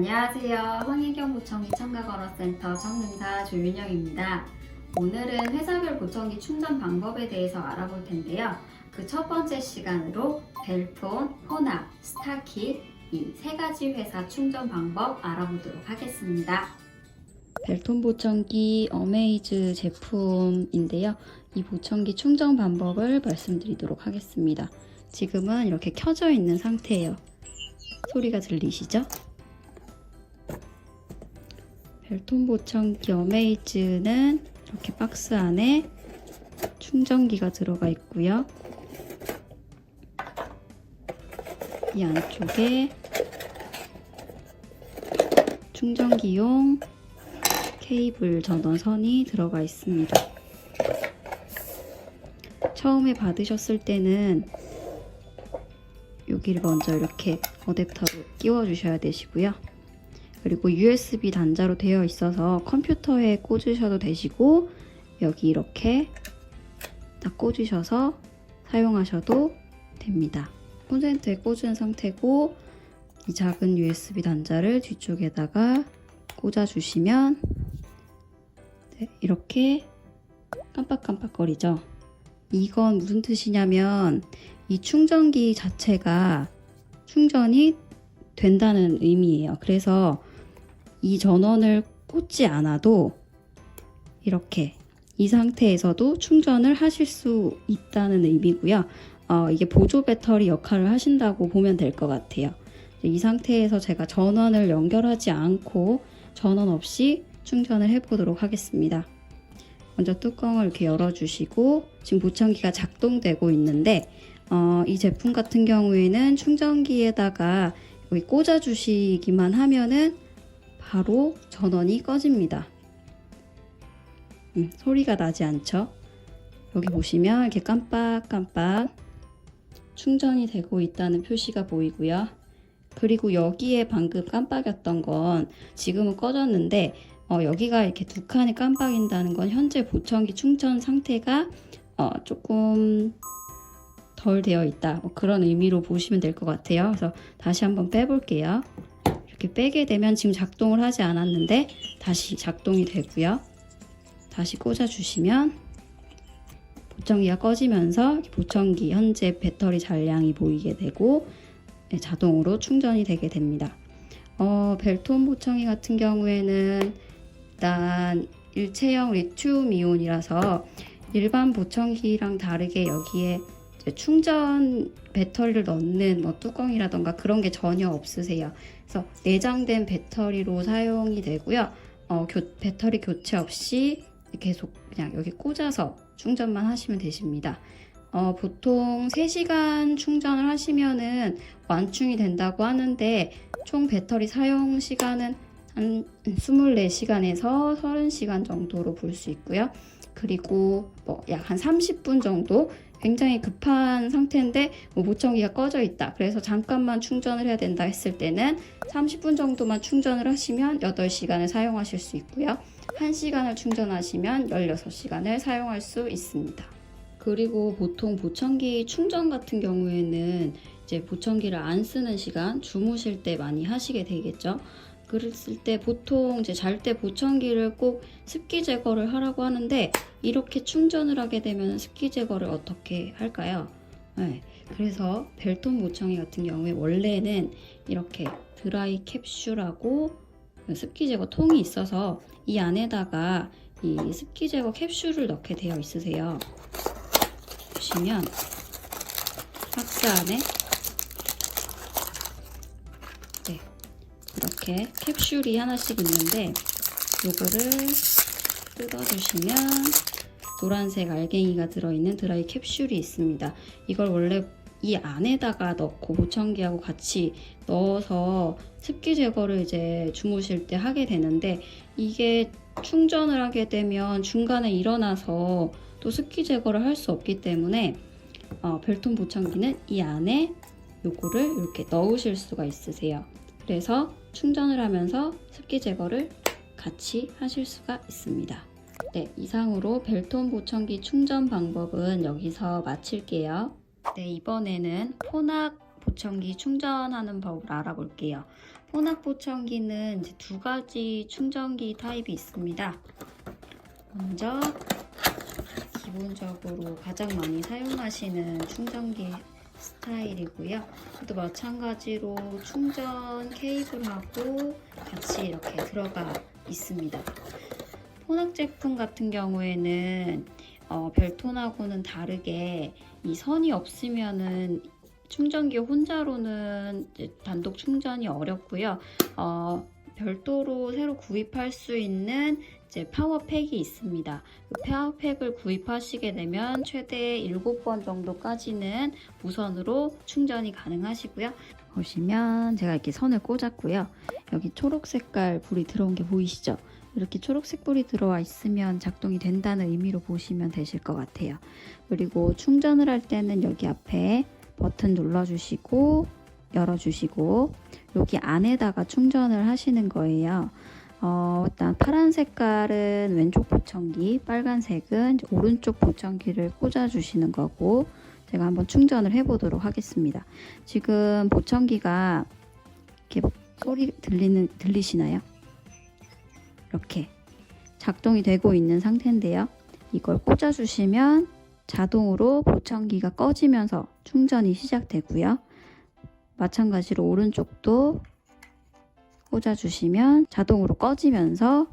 안녕하세요. 황혜경 보청기 첨가걸어센터 청능사 조윤영입니다. 오늘은 회사별 보청기 충전 방법에 대해서 알아볼 텐데요. 그 첫 번째 시간으로 벨톤, 호나, 스타킷 이 세 가지 회사 충전 방법 알아보도록 하겠습니다. 벨톤 보청기 어메이즈 제품인데요. 이 보청기 충전 방법을 말씀드리도록 하겠습니다. 지금은 이렇게 켜져 있는 상태예요. 소리가 들리시죠? 벨톤 보청기 어메이즈는 이렇게 박스 안에 충전기가 들어가 있고요. 이 안쪽에 충전기용 케이블 전원선이 들어가 있습니다. 처음에 받으셨을 때는 여기를 먼저 이렇게 어댑터로 끼워 주셔야 되시고요. 그리고 USB 단자로 되어 있어서 컴퓨터에 꽂으셔도 되시고 여기 이렇게 딱 꽂으셔서 사용하셔도 됩니다. 콘센트에 꽂은 상태고 이 작은 USB 단자를 뒤쪽에다가 꽂아주시면 네, 이렇게 깜빡깜빡거리죠. 이건 무슨 뜻이냐면 이 충전기 자체가 충전이 된다는 의미예요. 그래서 이 전원을 꽂지 않아도 이렇게 이 상태에서도 충전을 하실 수 있다는 의미고요. 어, 이게 보조 배터리 역할을 하신다고 보면 될 것 같아요. 이 상태에서 제가 전원을 연결하지 않고 전원 없이 충전을 해보도록 하겠습니다. 먼저 뚜껑을 이렇게 열어주시고 지금 보청기가 작동되고 있는데 어, 이 제품 같은 경우에는 충전기에다가 꽂아주시기만 하면은 바로 전원이 꺼집니다. 음, 소리가 나지 않죠? 여기 보시면 이렇게 깜빡깜빡 충전이 되고 있다는 표시가 보이고요. 그리고 여기에 방금 깜빡였던 건 지금은 꺼졌는데 어, 여기가 이렇게 두 칸이 깜빡인다는 건 현재 보청기 충전 상태가 어, 조금 덜 되어 있다. 뭐 그런 의미로 보시면 될 것 같아요. 그래서 다시 한번 빼볼게요. 이렇게 빼게 되면 지금 작동을 하지 않았는데 다시 작동이 되고요. 다시 꽂아주시면 보청기가 꺼지면서 보청기 현재 배터리 잔량이 보이게 되고 네, 자동으로 충전이 되게 됩니다. 어, 벨톤 보청기 같은 경우에는 일단 일체형 리튬 이온이라서 일반 보청기랑 다르게 여기에 충전 배터리를 넣는 뭐 뚜껑이라던가 그런 게 전혀 없으세요. 그래서 내장된 배터리로 사용이 되고요. 어, 교- 배터리 교체 없이 계속 그냥 여기 꽂아서 충전만 하시면 되십니다. 어, 보통 3시간 충전을 하시면은 완충이 된다고 하는데 총 배터리 사용 시간은 한 24시간에서 30시간 정도로 볼 수 있고요. 그리고 뭐 약 한 30분 정도 굉장히 급한 상태인데 뭐 보청기가 꺼져 있다. 그래서 잠깐만 충전을 해야 된다 했을 때는 30분 정도만 충전을 하시면 8시간을 사용하실 수 있고요. 1시간을 충전하시면 16시간을 사용할 수 있습니다. 그리고 보통 보청기 충전 같은 경우에는 이제 보청기를 안 쓰는 시간, 주무실 때 많이 하시게 되겠죠. 그랬을 때 보통 이제 잘 때 보청기를 꼭 습기 제거를 하라고 하는데 이렇게 충전을 하게 되면 습기 제거를 어떻게 할까요? 네, 그래서 벨톤 보청기 같은 경우에 원래는 이렇게 드라이 캡슐하고 습기 제거 통이 있어서 이 안에다가 이 습기 제거 캡슐을 넣게 되어 있으세요. 보시면 박스 안에 이렇게 캡슐이 하나씩 있는데 요거를 뜯어주시면 노란색 알갱이가 들어있는 드라이 캡슐이 있습니다. 이걸 원래 이 안에다가 넣고 보청기하고 같이 넣어서 습기 제거를 이제 주무실 때 하게 되는데 이게 충전을 하게 되면 중간에 일어나서 또 습기 제거를 할 수 없기 때문에 어, 벨톤 보청기는 이 안에 요거를 이렇게 넣으실 수가 있으세요. 그래서 충전을 하면서 습기 제거를 같이 하실 수가 있습니다. 네, 이상으로 벨톤 보청기 충전 방법은 여기서 마칠게요. 네, 이번에는 포낙 보청기 충전하는 법을 알아볼게요. 혼합 보청기는 두 가지 충전기 타입이 있습니다. 먼저 기본적으로 가장 많이 사용하시는 충전기 스타일이고요. 또 마찬가지로 충전 케이블하고 같이 이렇게 들어가 있습니다. 혼합 제품 같은 경우에는 어, 별톤하고는 다르게 이 선이 없으면은 충전기 혼자로는 단독 충전이 어렵고요. 어, 별도로 새로 구입할 수 있는 이제 파워팩이 있습니다. 그 파워팩을 구입하시게 되면 최대 7번 정도까지는 무선으로 충전이 가능하시고요. 보시면 제가 이렇게 선을 꽂았고요. 여기 초록 색깔 불이 들어온 게 보이시죠? 이렇게 초록색 불이 들어와 있으면 작동이 된다는 의미로 보시면 되실 것 같아요. 그리고 충전을 할 때는 여기 앞에 버튼 눌러주시고 열어주시고 여기 안에다가 충전을 하시는 거예요. 어, 일단 파란 색깔은 왼쪽 보청기, 빨간색은 오른쪽 보청기를 꽂아주시는 거고 제가 한번 충전을 해보도록 하겠습니다. 지금 보청기가 이렇게 소리 들리는 들리시나요? 이렇게 작동이 되고 있는 상태인데요. 이걸 꽂아주시면 자동으로 보청기가 꺼지면서 충전이 시작되고요. 마찬가지로 오른쪽도 꽂아주시면 자동으로 꺼지면서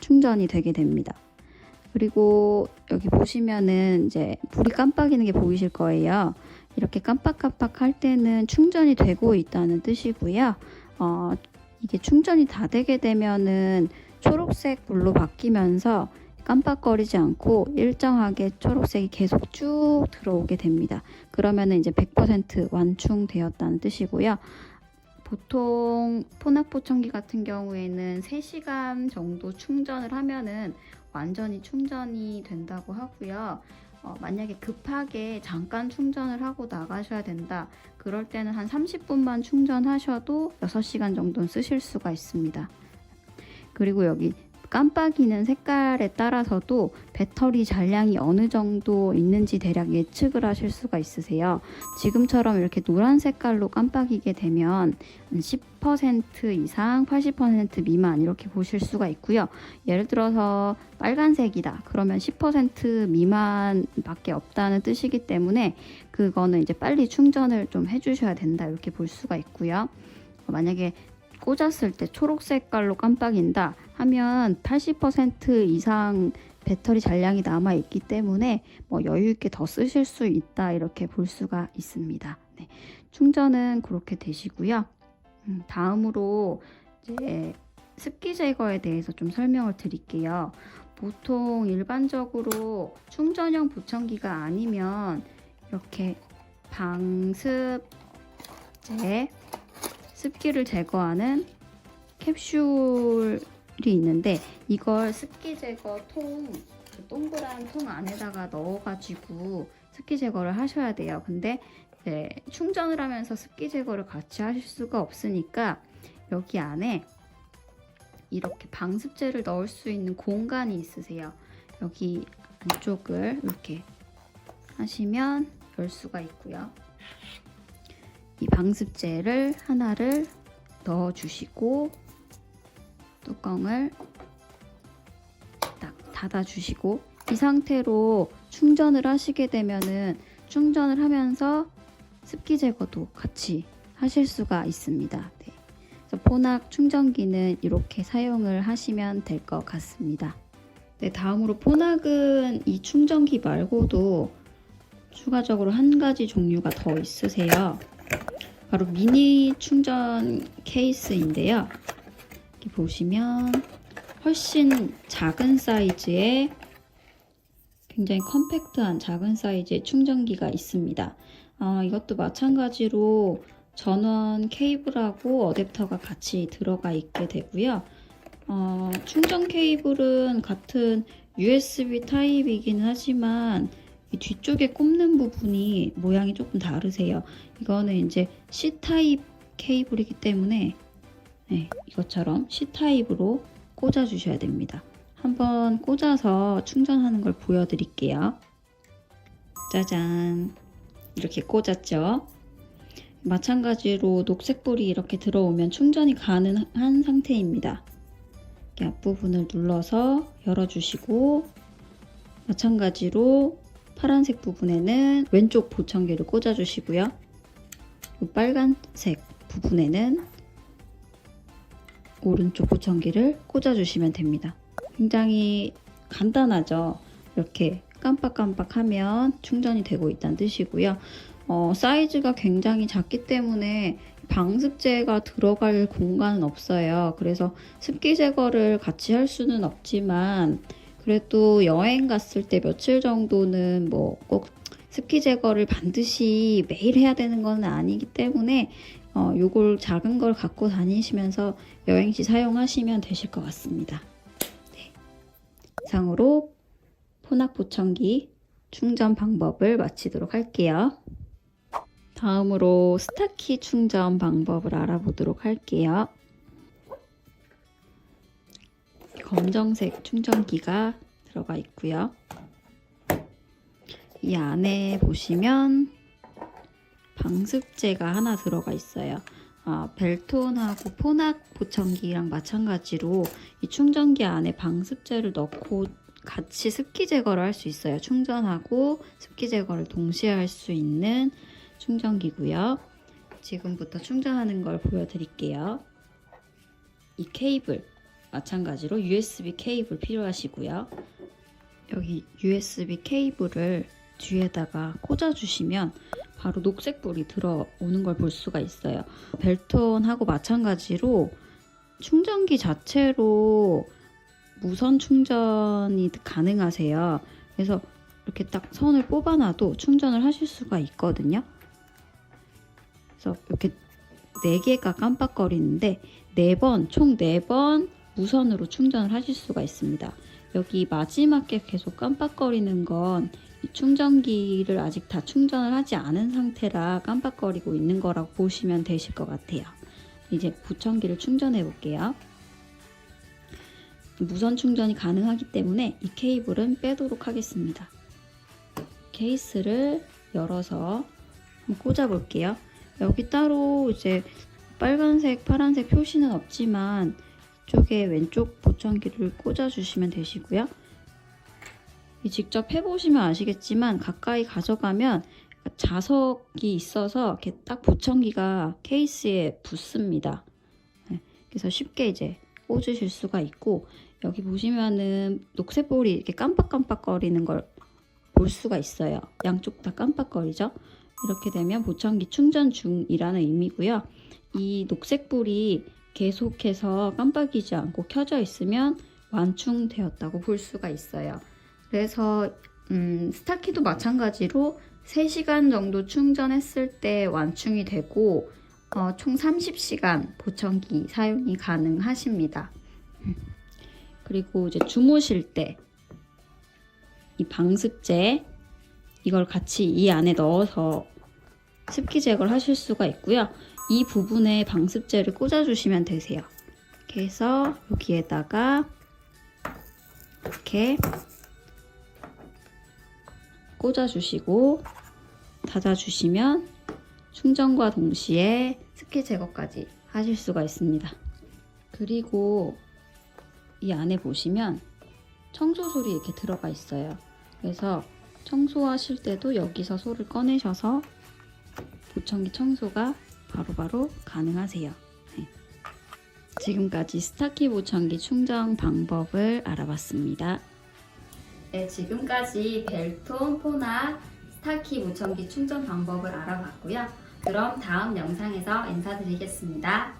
충전이 되게 됩니다. 그리고 여기 보시면은 이제 불이 깜빡이는 게 보이실 거예요. 이렇게 깜빡깜빡 할 때는 충전이 되고 있다는 뜻이고요. 어, 이게 충전이 다 되게 되면은 초록색 불로 바뀌면서 깜빡거리지 않고 일정하게 초록색이 계속 쭉 들어오게 됩니다. 그러면은 이제 100% 완충되었다는 뜻이고요. 보통 포낙보청기 같은 경우에는 3시간 정도 충전을 하면은 완전히 충전이 된다고 하고요. 어, 만약에 급하게 잠깐 충전을 하고 나가셔야 된다. 그럴 때는 한 30분만 충전하셔도 6시간 정도는 쓰실 수가 있습니다. 그리고 여기 깜빡이는 색깔에 따라서도 배터리 잔량이 어느 정도 있는지 대략 예측을 하실 수가 있으세요. 지금처럼 이렇게 노란 색깔로 깜빡이게 되면 10% 이상, 80% 미만 이렇게 보실 수가 있고요. 예를 들어서 빨간색이다. 그러면 10% 미만밖에 없다는 뜻이기 때문에 그거는 이제 빨리 충전을 좀 해주셔야 된다. 이렇게 볼 수가 있고요. 만약에 꽂았을 때 초록 색깔로 깜빡인다 하면 80% 이상 배터리 잔량이 남아 있기 때문에 뭐 여유 있게 더 쓰실 수 있다 이렇게 볼 수가 있습니다. 네, 충전은 그렇게 되시고요. 음, 다음으로 이제 습기 제거에 대해서 좀 설명을 드릴게요. 보통 일반적으로 충전형 보청기가 아니면 이렇게 방습제 습기를 제거하는 캡슐 이 있는데 이걸 습기 제거 통, 그 동그란 통 안에다가 넣어가지고 습기 제거를 하셔야 돼요. 근데 이제 충전을 하면서 습기 제거를 같이 하실 수가 없으니까 여기 안에 이렇게 방습제를 넣을 수 있는 공간이 있으세요. 여기 안쪽을 이렇게 하시면 열 수가 있고요. 이 방습제를 하나를 넣어 주시고 뚜껑을 딱 닫아 주시고 이 상태로 충전을 하시게 되면은 충전을 하면서 습기 제거도 같이 하실 수가 있습니다. 네. 포낙 충전기는 이렇게 사용을 하시면 될 것 같습니다. 네, 다음으로 포낙은 이 충전기 말고도 추가적으로 한 가지 종류가 더 있으세요. 바로 미니 충전 케이스인데요. 이렇게 보시면 훨씬 작은 사이즈의 굉장히 컴팩트한 작은 사이즈의 충전기가 있습니다. 아, 이것도 마찬가지로 전원 케이블하고 어댑터가 같이 들어가 있게 되고요. 어, 충전 케이블은 같은 USB 타입이기는 하지만 이 뒤쪽에 꼽는 부분이 모양이 조금 다르세요. 이거는 이제 C 타입 케이블이기 때문에 네, 이것처럼 C 타입으로 꽂아 주셔야 됩니다. 한번 꽂아서 충전하는 걸 보여드릴게요. 짜잔. 이렇게 꽂았죠. 마찬가지로 녹색불이 이렇게 들어오면 충전이 가능한 상태입니다. 앞부분을 눌러서 열어주시고 마찬가지로 파란색 부분에는 왼쪽 보청기를 꽂아주시고요. 이 빨간색 부분에는 오른쪽 보청기를 꽂아주시면 됩니다. 굉장히 간단하죠. 이렇게 깜빡깜빡하면 충전이 되고 있다는 뜻이고요. 어, 사이즈가 굉장히 작기 때문에 방습제가 들어갈 공간은 없어요. 그래서 습기 제거를 같이 할 수는 없지만 그래도 여행 갔을 때 며칠 정도는 뭐 꼭 습기 제거를 반드시 매일 해야 되는 건 아니기 때문에 어, 요걸 작은 걸 갖고 다니시면서 여행시 사용하시면 되실 것 같습니다. 네. 이상으로 포낙 보청기 충전 방법을 마치도록 할게요. 다음으로 스타키 충전 방법을 알아보도록 할게요. 검정색 충전기가 들어가 있고요. 이 안에 보시면 방습제가 하나 들어가 있어요. 아, 벨톤하고 포낙 보청기랑 마찬가지로 이 충전기 안에 방습제를 넣고 같이 습기 제거를 할 수 있어요. 충전하고 습기 제거를 동시에 할 수 있는 충전기고요. 지금부터 충전하는 걸 보여드릴게요. 이 케이블 마찬가지로 USB 케이블 필요하시고요. 여기 USB 케이블을 뒤에다가 꽂아주시면 바로 녹색불이 들어오는 걸 볼 수가 있어요. 벨톤하고 마찬가지로 충전기 자체로 무선 충전이 가능하세요. 그래서 이렇게 딱 선을 뽑아놔도 충전을 하실 수가 있거든요. 그래서 이렇게 4개가 깜빡거리는데 4번, 총 4번 무선으로 충전을 하실 수가 있습니다. 여기 마지막에 계속 깜빡거리는 건이 충전기를 아직 다 충전을 하지 않은 상태라 깜빡거리고 있는 거라고 보시면 되실 것 같아요. 이제 보청기를 충전해 볼게요. 무선 충전이 가능하기 때문에 이 케이블은 빼도록 하겠습니다. 케이스를 열어서 꽂아 볼게요. 여기 따로 이제 빨간색, 파란색 표시는 없지만 이쪽에 왼쪽 보청기를 꽂아 주시면 되시고요. 이 직접 해보시면 아시겠지만 가까이 가져가면 자석이 있어서 이렇게 딱 보청기가 케이스에 붙습니다. 네, 그래서 쉽게 이제 꽂으실 수가 있고 여기 보시면은 녹색 볼이 이렇게 깜빡깜빡거리는 걸 볼 수가 있어요. 양쪽 다 깜빡거리죠. 이렇게 되면 보청기 충전 중이라는 의미고요. 이 녹색 불이 계속해서 깜빡이지 않고 켜져 있으면 완충되었다고 볼 수가 있어요. 그래서 음, 스타키도 마찬가지로 3시간 정도 충전했을 때 완충이 되고 어, 총 30시간 보청기 사용이 가능하십니다. 그리고 이제 주무실 때 이 방습제 이걸 같이 이 안에 넣어서 습기 제거를 하실 수가 있고요. 이 부분에 방습제를 꽂아주시면 되세요. 이렇게 해서 여기에다가 이렇게 꽂아주시고 닫아주시면 충전과 동시에 습기 제거까지 하실 수가 있습니다. 그리고 이 안에 보시면 청소 솔이 이렇게 들어가 있어요. 그래서 청소하실 때도 여기서 솔을 꺼내셔서 보청기 청소가 바로바로 가능하세요. 네. 지금까지 스타키 보청기 충전 방법을 알아봤습니다. 네, 지금까지 벨톤, 포나, 스타키 보청기 충전 방법을 알아봤고요. 그럼 다음 영상에서 인사드리겠습니다.